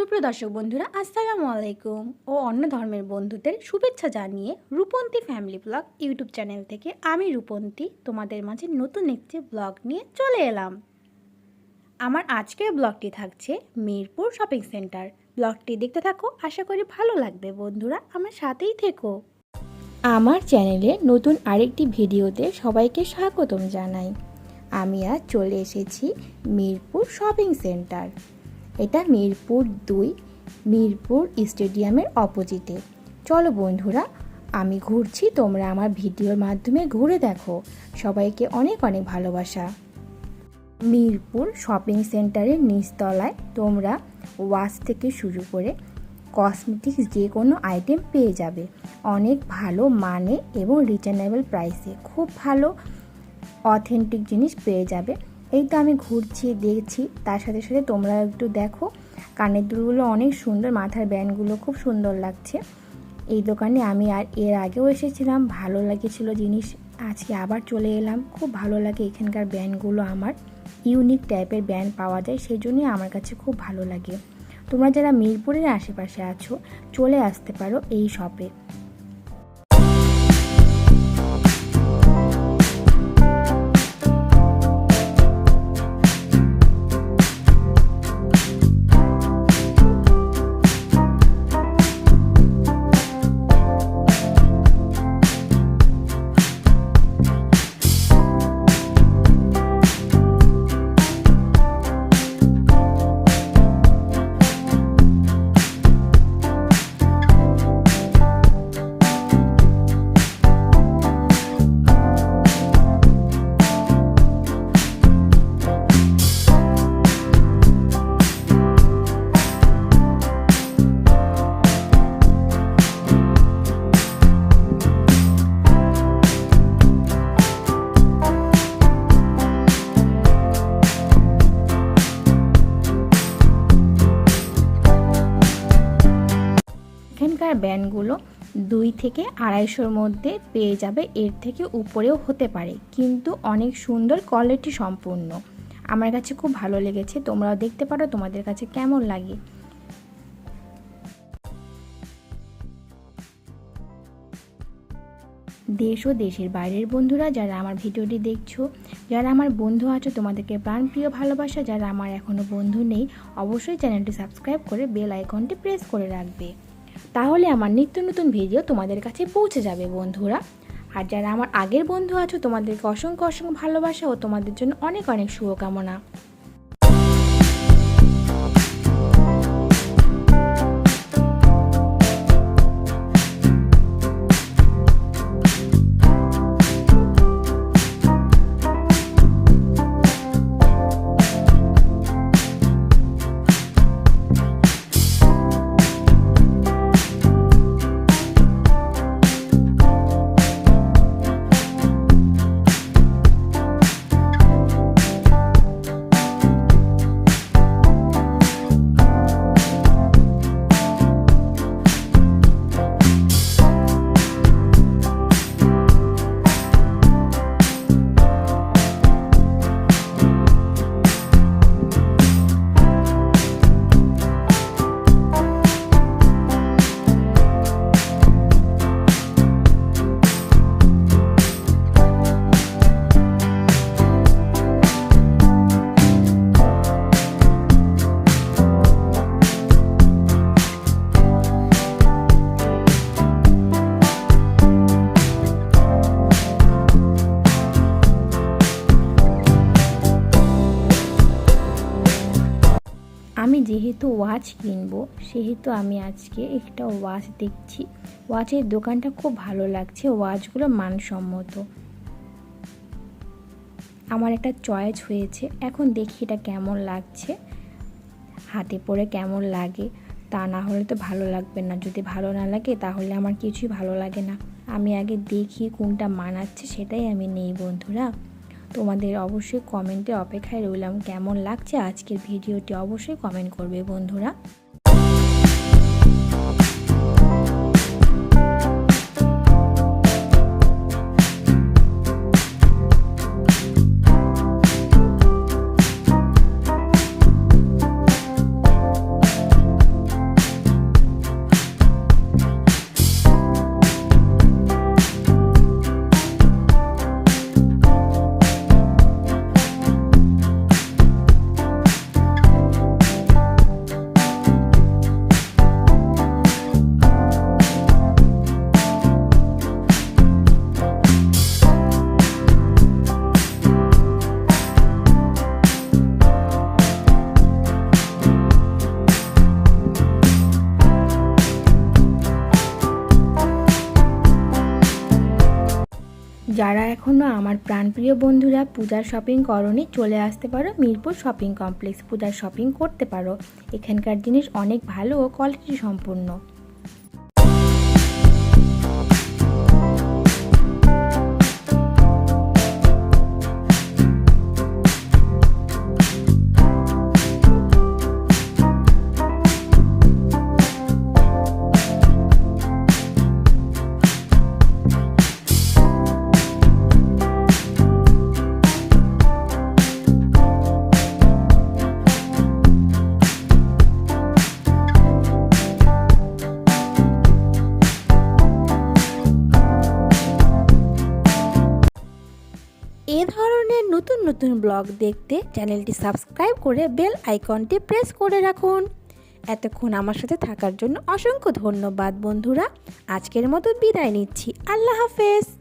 সুপ্রিয় দর্শক বন্ধুরা, আসসালামু আলাইকুম। ও অন্য ধর্মের বন্ধুদের শুভেচ্ছা জানিয়ে Rupanti family blog YouTube channel থেকে আমি রূপন্তী তোমাদের মাঝে নতুন একটি ব্লগ নিয়ে চলে এলাম। আমার আজকের ব্লগটি থাকছে মিরপুর শপিং সেন্টার। ব্লগটি দেখতে থাকো, আশা করি ভালো লাগবে বন্ধুরা, আমার সাথেই থেকো। আমার চ্যানেলে নতুন আরেকটি ভিডিওতে সবাইকে স্বাগতম জানাই। আমি আজ চলে এসেছি মিরপুর শপিং সেন্টার। এটা মিরপুর দুই, মিরপুর স্টেডিয়ামের অপোজিটে। চলো বন্ধুরা, আমি ঘুরছি, তোমরা আমার ভিডিওর মাধ্যমে ঘুরে দেখো। সবাইকে অনেক অনেক ভালোবাসা। মিরপুর শপিং সেন্টারের নিচতলায় তোমরা ওয়াচ থেকে শুরু করে কসমেটিক্স যে কোনো আইটেম পেয়ে যাবে। অনেক ভালো মানে এবং রিজনেবল প্রাইসে। খুব ভালো, অথেন্টিক জিনিস পেয়ে যাবে। এই তো আমি ঘুরছি, দেখছি। তার সাথে সাথে তোমরা একটু দেখো, কানের দুলগুলো অনেক সুন্দর, মাথার ব্যান্ডগুলো খুব সুন্দর লাগছে। এই দোকানে আমি আর এর আগেও এসেছিলাম, ভালো লেগেছিলো জিনিস। আজকে আবার চলে এলাম, খুব ভালো লাগে এখানকার ব্যান্ডগুলো আমার। ইউনিক টাইপের ব্যান্ড পাওয়া যায়, সেই জন্যই আমার কাছে খুব ভালো লাগে। তোমরা যারা মিরপুরের আশেপাশে আছো, চলে আসতে পারো এই শপে। ব্যান্ডগুলো দুই থেকে আড়াইশোর মধ্যে পেয়ে যাবে। এর থেকে উপরেও হতে পারে। কিন্তু অনেক সুন্দর কোয়ালিটি সম্পূর্ণ। আমার কাছে খুব ভালো লেগেছে। তোমরাও দেখতে পারো তোমাদের কাছে কেমন লাগে। দেশ ও দেশের বাইরের বন্ধুরা, যারা আমার ভিডিওটি দেখছ, যারা আমার বন্ধু আছো, তোমাদেরকে প্রাণপ্রিয় ভালোবাসা, যারা আমার এখনও বন্ধু নেই, অবশ্যই চ্যানেলটি সাবস্ক্রাইব করে বেল আইকনটি প্রেস করে রাখবে। তাহলে আমার নিত্য নতুন ভিডিও তোমাদের কাছে পৌঁছে যাবে, বন্ধুরা। আর যারা আমার আগের বন্ধু আছো, তোমাদেরকে অসংখ্য অসংখ্য ভালোবাসা ও তোমাদের জন্য অনেক অনেক শুভকামনা। যেহেতু ওয়াচ কিনবো, সেহেতু আমি আজকে একটা ওয়াচ দেখছি। ওয়াচের দোকানটা খুব ভালো লাগছে ওয়াচগুলো মানসম্মত। আমার একটা চয়েস হয়েছে, এখন দেখি এটা কেমন লাগছে। হাতে পরে কেমন লাগে, তা না হলে তো ভালো লাগবে না। যদি ভালো না লাগে, তাহলে আমার কিছুই ভালো লাগে না। আমি আগে দেখি কোনটা মানাচ্ছে, সেটাই আমি নেই, বন্ধুরা। তোমাদের অবশ্যই কমেন্টে অপেক্ষায় রইলাম। কেমন লাগছে আজকের ভিডিওটি অবশ্যই কমেন্ট করবে বন্ধুরা। যারা এখনও আমার প্রাণপ্রিয় বন্ধুরা পূজার শপিং করনি, চলে আসতে পারো মিরপুর শপিং কমপ্লেক্স পূজার শপিং করতে পারো। এখানকার জিনিস অনেক ভালো ও কোয়ালিটি সম্পূর্ণ। নতুন ব্লগ দেখতে চ্যানেলটি সাবস্ক্রাইব করে বেল আইকনটি প্রেস করে রাখুন। এতক্ষণ আমার সাথে থাকার জন্য অসংখ্য ধন্যবাদ বন্ধুরা। আজকের মতো বিদায় নিচ্ছি। আল্লাহ হাফেজ।